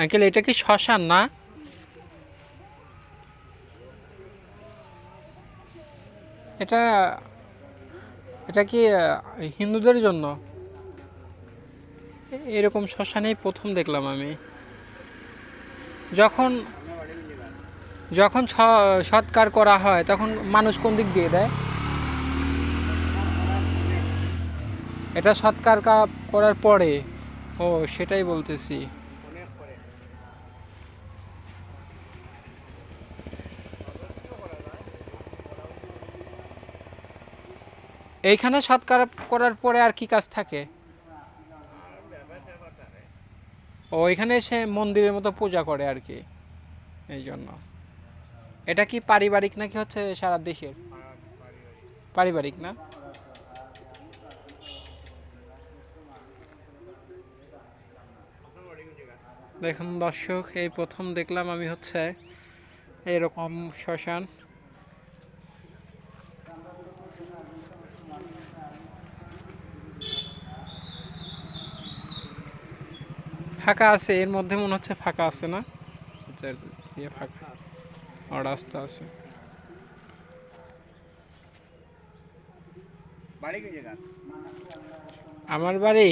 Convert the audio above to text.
Uncle, এটা কি শ্মশান না? এটা এটা কি হিন্দুদের জন্য? এরকম শ্মশানেই প্রথম দেখলাম আমি। যখন যখন সৎকার করা হয়, তখন মানুষ কোন দিক দিয়ে দেয়? এটা সৎকার করার পরে। ও, সেটাই বলতেছি। এইখানে সৎকার করার পরে আর কি কাজ থাকে? ও, এখানে এসে মন্দিরের মতো পূজা করে আর কি, এই জন্য। এটা কি পারিবারিক নাকি হচ্ছে সারা দেশের? পারিবারিক না? দেখুন দর্শক, এই প্রথম দেখলাম আমি হচ্ছে এরকম শ্মশান। ফাঁকা আছে এর মধ্যে মনে হচ্ছে ফাঁকা আছে না? আচ্ছা, ফাঁকা। আর রাস্তা আছে। আমার বাড়ি?